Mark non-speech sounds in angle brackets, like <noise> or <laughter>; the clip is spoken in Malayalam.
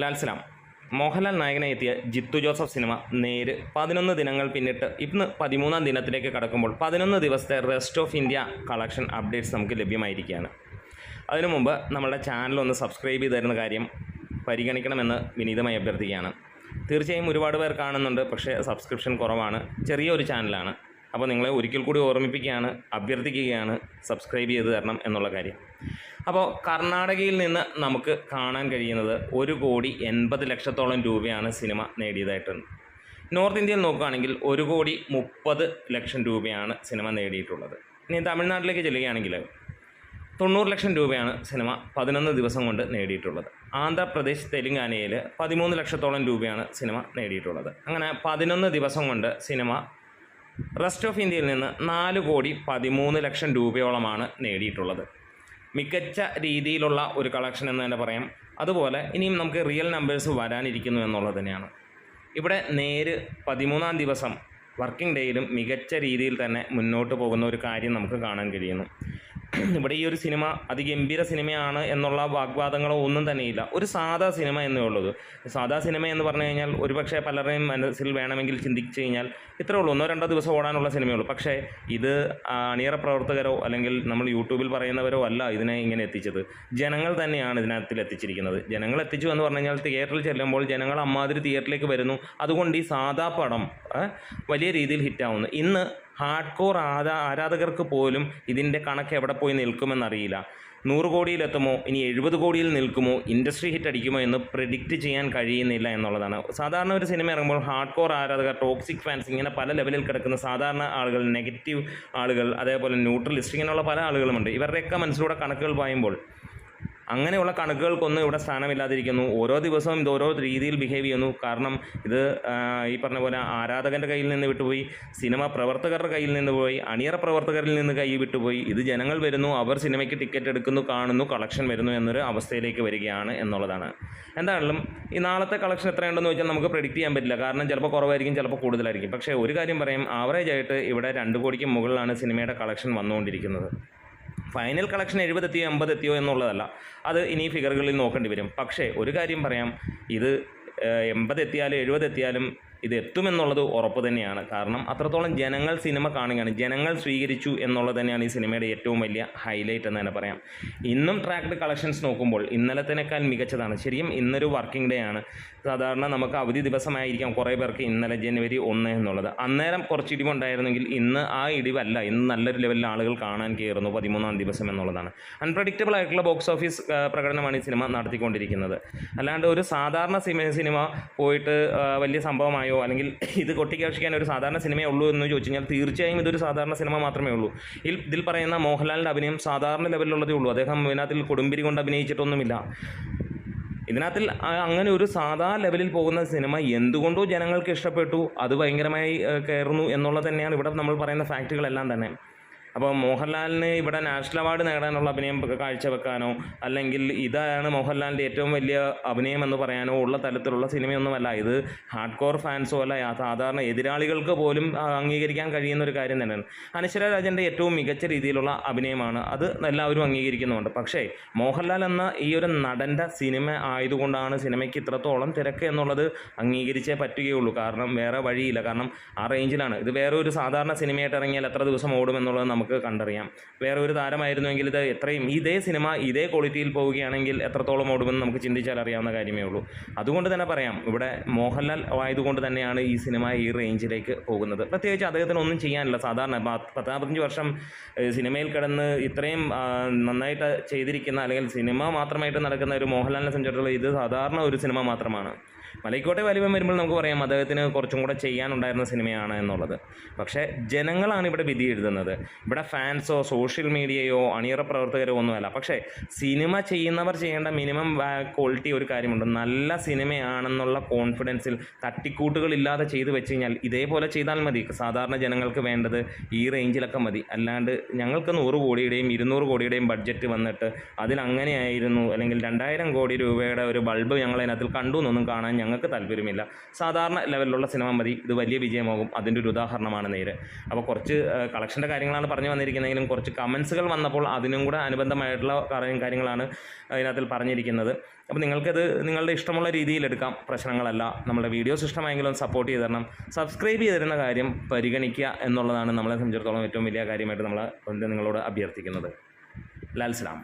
ലാൽ സലാം. മോഹൻലാൽ നായകനായി എത്തിയ ജിത്തു ജോസഫ് സിനിമ നേര് പതിനൊന്ന് ദിനങ്ങൾ പിന്നിട്ട് ഇന്ന് പതിമൂന്നാം ദിനത്തിലേക്ക് കടക്കുമ്പോൾ പതിനൊന്ന് ദിവസത്തെ rest of India collection updates നമുക്ക് ലഭ്യമായിരിക്കുകയാണ്. അതിനു മുമ്പ് നമ്മുടെ ചാനൽ ഒന്ന് സബ്സ്ക്രൈബ് ചെയ്ത് തരുന്ന കാര്യം പരിഗണിക്കണമെന്ന് വിനീതമായി അഭ്യർത്ഥിക്കുകയാണ്. തീർച്ചയായും ഒരുപാട് പേർ കാണുന്നുണ്ട് പക്ഷേ സബ്സ്ക്രിപ്ഷൻ കുറവാണ്. ചെറിയൊരു ചാനലാണ് അപ്പോൾ നിങ്ങളെ ഒരിക്കൽ കൂടി ഓർമ്മിപ്പിക്കുകയാണ് അഭ്യർത്ഥിക്കുകയാണ് സബ്സ്ക്രൈബ് ചെയ്ത് തരണം എന്നുള്ള കാര്യം. അപ്പോൾ കർണാടകയിൽ നിന്ന് നമുക്ക് കാണാൻ കഴിയുന്നത് ഒരു കോടി എൺപത് ലക്ഷത്തോളം രൂപയാണ് സിനിമ നേടിയതായിട്ടുണ്ട് നോർത്ത് ഇന്ത്യയിൽ നോക്കുകയാണെങ്കിൽ ഒരു കോടി മുപ്പത് ലക്ഷം രൂപയാണ് സിനിമ നേടിയിട്ടുള്ളത്. ഇനി തമിഴ്നാട്ടിലേക്ക് ചെല്ലുകയാണെങ്കിൽ തൊണ്ണൂറ് ലക്ഷം രൂപയാണ് സിനിമ പതിനൊന്ന് ദിവസം കൊണ്ട് നേടിയിട്ടുള്ളത്. ആന്ധ്രാപ്രദേശ് തെലുങ്കാനയിൽ പതിമൂന്ന് ലക്ഷത്തോളം രൂപയാണ് സിനിമ നേടിയിട്ടുള്ളത്. അങ്ങനെ പതിനൊന്ന് ദിവസം കൊണ്ട് സിനിമ റെസ്റ്റ് ഓഫ് ഇന്ത്യയിൽ നിന്ന് നാല് കോടി പതിമൂന്ന് ലക്ഷം രൂപയോളമാണ് നേടിയിട്ടുള്ളത്. മികച്ച രീതിയിലുള്ള ഒരു കളക്ഷൻ എന്ന് തന്നെ പറയാം. അതുപോലെ ഇനിയും നമുക്ക് റിയൽ നമ്പേഴ്സ് വരാനിരിക്കുന്നു എന്നുള്ളത് തന്നെയാണ്. ഇവിടെ നേര് പതിമൂന്നാം ദിവസം വർക്കിംഗ് ഡേയിലും മികച്ച രീതിയിൽ തന്നെ മുന്നോട്ട് പോകുന്ന ഒരു കാര്യം നമുക്ക് കാണാൻ കഴിയുന്നു. <clears throat> ഇവിടെ ഈ ഒരു സിനിമ അതിഗംഭീര സിനിമയാണ് എന്നുള്ള വാഗ്വാദങ്ങളോ ഒന്നും തന്നെയില്ല. ഒരു സാധാ സിനിമ എന്നേ ഉള്ളത് സാധാ സിനിമ എന്ന് പറഞ്ഞു കഴിഞ്ഞാൽ ഒരുപക്ഷെ പലരുടെയും മനസ്സിൽ വേണമെങ്കിൽ ചിന്തിച്ചു കഴിഞ്ഞാൽ ഇത്രേ ഉള്ളൂ. ഒന്നോ രണ്ടോ ദിവസം ഓടാനുള്ള സിനിമയുള്ളൂ പക്ഷേ ഇത് അണിയറ പ്രവർത്തകരോ അല്ലെങ്കിൽ നമ്മൾ യൂട്യൂബിൽ പറയുന്നവരോ അല്ല ഇതിനെ ഇങ്ങനെ എത്തിച്ചത്. ജനങ്ങൾ തന്നെയാണ് ഇതിനകത്തിൽ എത്തിച്ചിരിക്കുന്നത്. ജനങ്ങൾ എത്തിച്ചു എന്ന് പറഞ്ഞു കഴിഞ്ഞാൽ തിയേറ്ററിൽ ചെല്ലുമ്പോൾ ജനങ്ങൾ അമ്മാതിരി തിയേറ്ററിലേക്ക് വരുന്നു. അതുകൊണ്ട് ഈ സാധാ പടം വലിയ രീതിയിൽ ഹിറ്റാവുന്നു. ഇന്ന് ഹാർഡ് കോർ ആരാ ആരാധകർക്ക് പോലും ഇതിന്റെ കണക്ക് എവിടെ പോയി നിൽക്കുമെന്നറിയില്ല. നൂറ് കോടിയിലെത്തുമോ? ഇനി എഴുപത് കോടിയിൽ നിൽക്കുമോ? ഇൻഡസ്ട്രി ഹിറ്റ് അടിക്കുമോ എന്ന് പ്രിഡിക്റ്റ് ചെയ്യാൻ കഴിയുന്നില്ല എന്നുള്ളതാണ്. സാധാരണ ഒരു സിനിമ ഇറങ്ങുമ്പോൾ ഹാർഡ് കോർ ആരാധകർ ടോക്സിക് ഫാൻസ് ഇങ്ങനെ പല ലെവലിൽ കിടക്കുന്ന സാധാരണ ആളുകൾ നെഗറ്റീവ് ആളുകൾ അതേപോലെ ന്യൂട്രലിസ്റ്റ് ഇങ്ങനെയുള്ള പല ആളുകളുമുണ്ട്. ഇവരുടെയൊക്കെ മനസ്സിലൂടെ കണക്കുകൾ പായുമ്പോൾ അങ്ങനെയുള്ള കണക്കുകൾക്കൊന്നും ഇവിടെ സ്ഥാനമില്ലാതിരിക്കുന്നു. ഓരോ ദിവസവും ഇത് ഓരോ രീതിയിൽ ബിഹേവ് ചെയ്യുന്നു. കാരണം ഇത് ഈ പറഞ്ഞ പോലെ ആരാധകന്റെ കയ്യിൽ നിന്ന് വിട്ടുപോയി സിനിമ പ്രവർത്തകരുടെ കയ്യിൽ നിന്ന് പോയി അണിയറ പ്രവർത്തകരിൽ നിന്ന് കൈ വിട്ടുപോയി. ഇത് ജനങ്ങൾ വരുന്നു അവർ സിനിമയ്ക്ക് ടിക്കറ്റ് എടുക്കുന്നു കാണുന്നു കളക്ഷൻ വരുന്നു എന്നൊരു അവസ്ഥയിലേക്ക് വരികയാണ് എന്നുള്ളതാണ്. എന്തായാലും ഈ നാളത്തെ കളക്ഷൻ എത്രയുണ്ടെന്ന് വെച്ചാൽ നമുക്ക് പ്രെഡിക്റ്റ് ചെയ്യാൻ പറ്റില്ല. കാരണം ചിലപ്പോൾ കുറവായിരിക്കും ചിലപ്പോൾ കൂടുതലായിരിക്കും. പക്ഷേ ഒരു കാര്യം പറയാം ആവറേജ് ആയിട്ട് ഇവിടെ രണ്ട് കോടിക്ക് മുകളിലാണ് സിനിമയുടെ കളക്ഷൻ വന്നുകൊണ്ടിരിക്കുന്നത്. ഫൈനൽ കളക്ഷൻ എഴുപതെത്തിയോ എൺപതെത്തിയോ എന്നുള്ളതല്ല. അത് ഇനി ഫിഗറുകളിൽ നോക്കേണ്ടി വരും. പക്ഷേ ഒരു കാര്യം പറയാം. ഇത് എൺപതെത്തിയാലും എഴുപതെത്തിയാലും ഇത് എത്തുമെന്നുള്ളത് ഉറപ്പ് തന്നെയാണ്. കാരണം അത്രത്തോളം ജനങ്ങൾ സിനിമ കാണുകയാണ്. ജനങ്ങൾ സ്വീകരിച്ചു എന്നുള്ളത് തന്നെയാണ് ഈ സിനിമയുടെ ഏറ്റവും വലിയ ഹൈലൈറ്റ് എന്ന് തന്നെ പറയാം. ഇന്നും ട്രാക്ഡ് കളക്ഷൻസ് നോക്കുമ്പോൾ ഇന്നലത്തേക്കാൾ മികച്ചതാണ്. ശരിക്കും ഇന്നൊരു വർക്കിംഗ് ഡേ ആണ്. സാധാരണ നമുക്ക് അവധി ദിവസമായിരിക്കാം കുറേ പേർക്ക് ഇന്നലെ ജനുവരി ഒന്ന് എന്നുള്ളത്. അന്നേരം കുറച്ച് ഇടിവുണ്ടായിരുന്നെങ്കിൽ ഇന്ന് ആ ഇടിവല്ല ഇന്ന് നല്ലൊരു ലെവലിൽ ആളുകൾ കാണാൻ കയറുന്നു പതിമൂന്നാം ദിവസം എന്നുള്ളതാണ്. അൺപ്രഡിക്റ്റബിൾ ആയിട്ടുള്ള ബോക്സ് ഓഫീസ് പ്രകടനമാണ് ഈ സിനിമ നടത്തിക്കൊണ്ടിരിക്കുന്നത്. അല്ലാണ്ട് ഒരു സാധാരണ സിനിമ സിനിമ പോയിട്ട് വലിയ സംഭവമായോ അല്ലെങ്കിൽ ഇത് കൊട്ടിക്കാക്ഷിക്കാൻ ഒരു സാധാരണ സിനിമയേ ഉള്ളൂ എന്ന് ചോദിച്ചു കഴിഞ്ഞാൽ തീർച്ചയായും ഇതൊരു സാധാരണ സിനിമ മാത്രമേ ഉള്ളൂ. ഇതിൽ ഇതിൽ പറയുന്ന മോഹൻലാലിന്റെ അഭിനയം സാധാരണ ലെവലിലുള്ളതേ ഉള്ളൂ. അദ്ദേഹം ഇതിനകത്തിൽ കൊടുമ്പിരി കൊണ്ട് അഭിനയിച്ചിട്ടൊന്നുമില്ല. ഇതിനകത്തിൽ അങ്ങനെ ഒരു സാധാ ലെവലിൽ പോകുന്ന സിനിമ എന്തുകൊണ്ടോ ജനങ്ങൾക്ക് ഇഷ്ടപ്പെട്ടു അത് ഭയങ്കരമായി കയറുന്നു എന്നുള്ളത് തന്നെയാണ് ഇവിടെ നമ്മൾ പറയുന്ന ഫാക്റ്റുകളെല്ലാം തന്നെ. അപ്പോൾ മോഹൻലാലിന് ഇവിടെ നാഷണൽ അവാർഡ് നേടാനുള്ള അഭിനയം കാഴ്ചവെക്കാനോ അല്ലെങ്കിൽ ഇതാണ് മോഹൻലാലിന്റെ ഏറ്റവും വലിയ അഭിനയം എന്ന് പറയാനോ ഉള്ള തരത്തിലുള്ള സിനിമയൊന്നുമല്ല. ഇത് ഹാർഡ് കോർ ഫാൻസോ അല്ല സാധാരണ എതിരാളികൾക്ക് പോലും അംഗീകരിക്കാൻ കഴിയുന്ന ഒരു കാര്യം തന്നെയാണ്. അനശ്വര രാജന്റെ ഏറ്റവും മികച്ച രീതിയിലുള്ള അഭിനയമാണ്. അത് എല്ലാവരും അംഗീകരിക്കുന്നുണ്ട്. പക്ഷേ മോഹൻലാൽ എന്ന ഈ ഒരു നടന്റെ സിനിമ ആയതുകൊണ്ടാണ് സിനിമയ്ക്ക് ഇത്രത്തോളം തിരക്ക് എന്നുള്ളത് അംഗീകരിച്ചേ പറ്റുകയുള്ളൂ. കാരണം വേറെ വഴിയില്ല. കാരണം ആ റേഞ്ചിലാണ്. ഇത് വേറെ ഒരു സാധാരണ സിനിമയായിട്ട് ഇറങ്ങിയാൽ എത്ര ദിവസം ഓടും എന്നുള്ളത് നമുക്ക് കണ്ടറിയാം. വേറെ ഒരു താരമായിരുന്നുവെങ്കിൽ ഇത് എത്രയും ഇതേ സിനിമ ഇതേ ക്വാളിറ്റിയിൽ പോവുകയാണെങ്കിൽ എത്രത്തോളം ഓടുമെന്ന് നമുക്ക് ചിന്തിച്ചാൽ അറിയാവുന്ന കാര്യമേ ഉള്ളൂ. അതുകൊണ്ട് തന്നെ പറയാം ഇവിടെ മോഹൻലാൽ ആയതുകൊണ്ട് തന്നെയാണ് ഈ സിനിമ ഈ റേഞ്ചിലേക്ക് പോകുന്നത്. പ്രത്യേകിച്ച് അദ്ദേഹത്തിന് ഒന്നും ചെയ്യാനില്ല. സാധാരണ പത്ത് പത്താപത്തഞ്ച് വർഷം സിനിമയിൽ കിടന്ന് ഇത്രയും നന്നായിട്ട് ചെയ്തിരിക്കുന്ന അല്ലെങ്കിൽ സിനിമ മാത്രമായിട്ട് നടക്കുന്ന ഒരു മോഹൻലാലിനെ സംബന്ധിച്ചിടത്തോളം ഇത് സാധാരണ ഒരു സിനിമ മാത്രമാണ്. മലയ്ക്കോട്ടെ വലിപ്പം വരുമ്പോൾ നമുക്ക് പറയാം അദ്ദേഹത്തിന് കുറച്ചും കൂടെ ചെയ്യാനുണ്ടായിരുന്ന സിനിമയാണ് എന്നുള്ളത്. പക്ഷേ ജനങ്ങളാണ് ഇവിടെ വിധി എഴുതുന്നത്. ഇവിടെ ഫാൻസോ സോഷ്യൽ മീഡിയയോ അണിയറ പ്രവർത്തകരോ ഒന്നുമല്ല. പക്ഷേ സിനിമ ചെയ്യുന്നവർ ചെയ്യേണ്ട മിനിമം ക്വാളിറ്റി ഒരു കാര്യമുണ്ട്. നല്ല സിനിമയാണെന്നുള്ള കോൺഫിഡൻസിൽ തട്ടിക്കൂട്ടുകളില്ലാതെ ചെയ്തു വെച്ച് കഴിഞ്ഞാൽ ഇതേപോലെ ചെയ്താൽ മതി. സാധാരണ ജനങ്ങൾക്ക് വേണ്ടത് ഈ റേഞ്ചിലൊക്കെ മതി. അല്ലാണ്ട് ഞങ്ങൾക്ക് നൂറ് കോടിയുടെയും ഇരുന്നൂറ് കോടിയുടെയും ബഡ്ജറ്റ് വന്നിട്ട് അതിൽ അങ്ങനെയായിരുന്നു അല്ലെങ്കിൽ രണ്ടായിരം കോടി രൂപയുടെ ഒരു ബൾബ് ഞങ്ങൾ അതിനകത്തിൽ കണ്ടു എന്നൊന്നും കാണാൻ ഞങ്ങൾക്ക് താല്പര്യമില്ല. സാധാരണ ലെവലിലുള്ള സിനിമ മതി. ഇത് വലിയ വിജയമാകും. അതിന്റെ ഒരു ഉദാഹരണമാണ് നേര്. അപ്പോൾ കുറച്ച് കളക്ഷന്റെ കാര്യങ്ങളാണ് പറഞ്ഞു വന്നിരിക്കുന്നെങ്കിലും കുറച്ച് കമൻസുകൾ വന്നപ്പോൾ അതിനും കൂടെ അനുബന്ധമായിട്ടുള്ള കാര്യം കാര്യങ്ങളാണ് അതിനകത്ത് പറഞ്ഞിരിക്കുന്നത്. അപ്പോൾ നിങ്ങൾക്കത് നിങ്ങളുടെ ഇഷ്ടമുള്ള രീതിയിൽ എടുക്കാം. പ്രശ്നങ്ങളല്ല. നമ്മുടെ വീഡിയോസ് ഇഷ്ടമായെങ്കിലും സപ്പോർട്ട് ചെയ്ത് തരണം സബ്സ്ക്രൈബ് ചെയ്തിരുന്ന കാര്യം പരിഗണിക്കുക എന്നുള്ളതാണ് നമ്മളെ സംബന്ധിച്ചിടത്തോളം ഏറ്റവും വലിയ കാര്യമായിട്ട് നമ്മൾ നിങ്ങളോട് അഭ്യർത്ഥിക്കുന്നത്. ലാൽ സലാം.